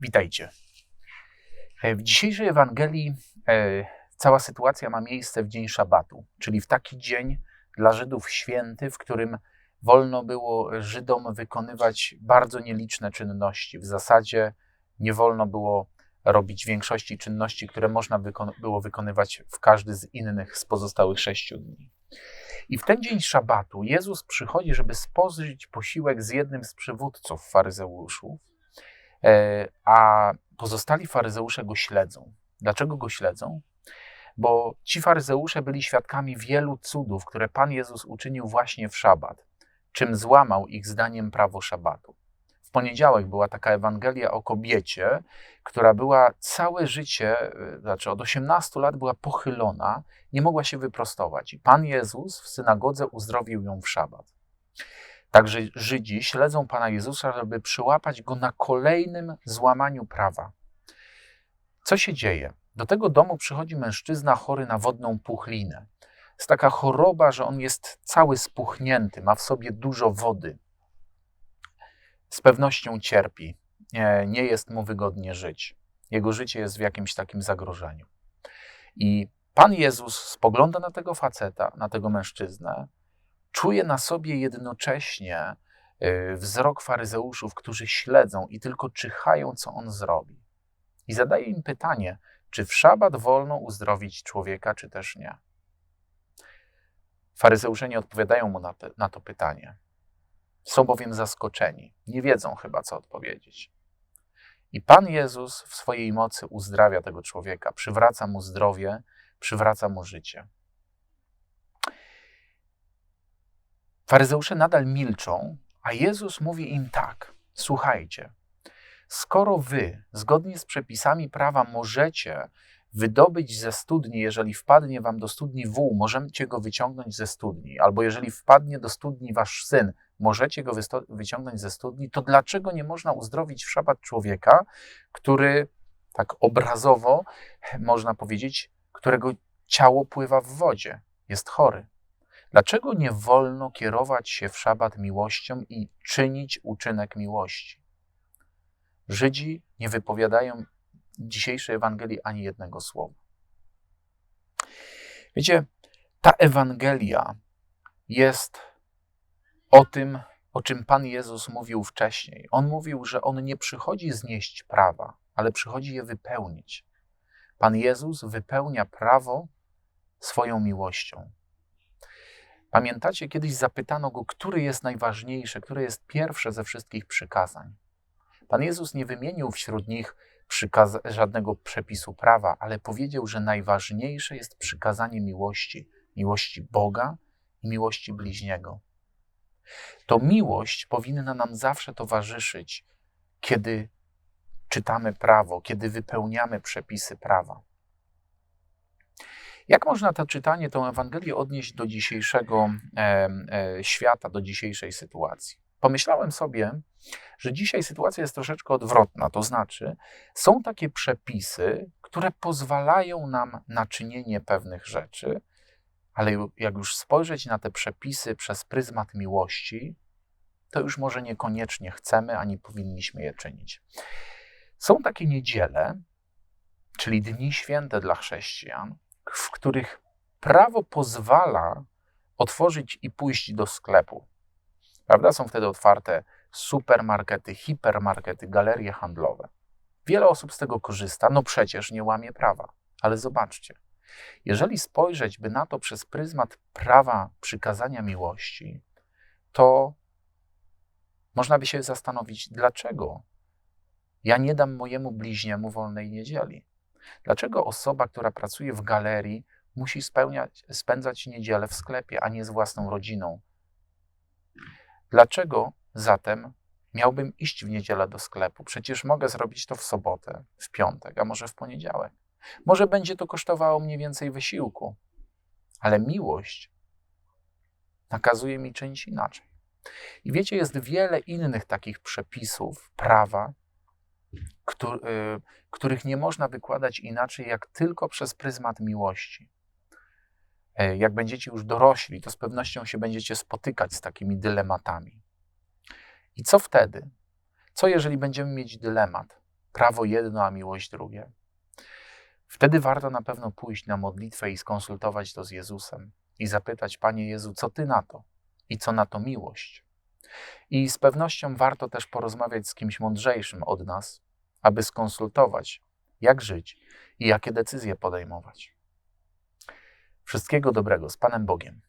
Witajcie. E, W dzisiejszej Ewangelii e, cała sytuacja ma miejsce w dzień szabatu, czyli w taki dzień dla Żydów święty, w którym wolno było Żydom wykonywać bardzo nieliczne czynności. W zasadzie nie wolno było robić większości czynności, które można było wykonywać w każdy z innych z pozostałych sześciu dni. I w ten dzień szabatu Jezus przychodzi, żeby spożyć posiłek z jednym z przywódców faryzeuszów, a pozostali faryzeusze go śledzą. Dlaczego go śledzą? Bo ci faryzeusze byli świadkami wielu cudów, które Pan Jezus uczynił właśnie w szabat, czym złamał ich zdaniem prawo szabatu. W poniedziałek była taka Ewangelia o kobiecie, która była całe życie, e, znaczy od 18 lat była pochylona, nie mogła się wyprostować. I Pan Jezus w synagodze uzdrowił ją w szabat. Także Żydzi śledzą Pana Jezusa, żeby przyłapać go na kolejnym złamaniu prawa. Co się dzieje? Do tego domu przychodzi mężczyzna chory na wodną puchlinę. Jest taka choroba, że on jest cały spuchnięty, ma w sobie dużo wody. Z pewnością cierpi. Nie, nie jest mu wygodnie żyć. Jego życie jest w jakimś takim zagrożeniu. I Pan Jezus spogląda na tego faceta, na tego mężczyznę, czuje na sobie jednocześnie y, wzrok faryzeuszów, którzy śledzą i tylko czyhają, co on zrobi. I zadaje im pytanie, czy w szabat wolno uzdrowić człowieka, czy też nie. Faryzeusze nie odpowiadają mu na, na to pytanie. Są bowiem zaskoczeni, nie wiedzą chyba, co odpowiedzieć. I Pan Jezus w swojej mocy uzdrawia tego człowieka, przywraca mu zdrowie, przywraca mu życie. Faryzeusze nadal milczą, a Jezus mówi im tak: Słuchajcie, skoro wy, zgodnie z przepisami prawa, możecie wydobyć ze studni, jeżeli wpadnie wam do studni wół, możecie go wyciągnąć ze studni, albo jeżeli wpadnie do studni wasz syn, możecie go wyciągnąć ze studni, to dlaczego nie można uzdrowić w szabat człowieka, który, tak obrazowo można powiedzieć, którego ciało pływa w wodzie, jest chory? Dlaczego nie wolno kierować się w szabat miłością i czynić uczynek miłości? Żydzi nie wypowiadają dzisiejszej Ewangelii ani jednego słowa. Wiecie, ta Ewangelia jest o tym, o czym Pan Jezus mówił wcześniej. On mówił, że On nie przychodzi znieść prawa, ale przychodzi je wypełnić. Pan Jezus wypełnia prawo swoją miłością. Pamiętacie, kiedyś zapytano go, który jest najważniejszy, które jest pierwsze ze wszystkich przykazań. Pan Jezus nie wymienił wśród nich żadnego przepisu prawa, ale powiedział, że najważniejsze jest przykazanie miłości miłości Boga i miłości bliźniego. To miłość powinna nam zawsze towarzyszyć, kiedy czytamy prawo, kiedy wypełniamy przepisy prawa. Jak można to czytanie, tę Ewangelię odnieść do dzisiejszego e, e, świata, do dzisiejszej sytuacji? Pomyślałem sobie, że dzisiaj sytuacja jest troszeczkę odwrotna, to znaczy są takie przepisy, które pozwalają nam na czynienie pewnych rzeczy, ale jak już spojrzeć na te przepisy przez pryzmat miłości, to już może niekoniecznie chcemy ani powinniśmy je czynić. Są takie niedziele, czyli dni święte dla chrześcijan, w których prawo pozwala otworzyć i pójść do sklepu. Prawda? Są wtedy otwarte supermarkety, hipermarkety, galerie handlowe. Wiele osób z tego korzysta, no przecież nie łamie prawa. Ale zobaczcie, jeżeli spojrzeć by na to przez pryzmat prawa przykazania miłości, to można by się zastanowić, dlaczego ja nie dam mojemu bliźniemu wolnej niedzieli. Dlaczego osoba, która pracuje w galerii, musi spełniać, spędzać niedzielę w sklepie, a nie z własną rodziną? Dlaczego zatem miałbym iść w niedzielę do sklepu? Przecież mogę zrobić to w sobotę, w piątek, a może w poniedziałek. Może będzie to kosztowało mnie więcej wysiłku, ale miłość nakazuje mi czynić inaczej. I wiecie, jest wiele innych takich przepisów prawa, któ- y, których nie można wykładać inaczej, jak tylko przez pryzmat miłości. E, Jak będziecie już dorośli, to z pewnością się będziecie spotykać z takimi dylematami. I co wtedy? Co jeżeli będziemy mieć dylemat? prawo jedno, a miłość drugie. Wtedy warto na pewno pójść na modlitwę i skonsultować to z Jezusem i zapytać, Panie Jezu, co Ty na to i co na to miłość. I z pewnością warto też porozmawiać z kimś mądrzejszym od nas, aby skonsultować, jak żyć i jakie decyzje podejmować. Wszystkiego dobrego z Panem Bogiem.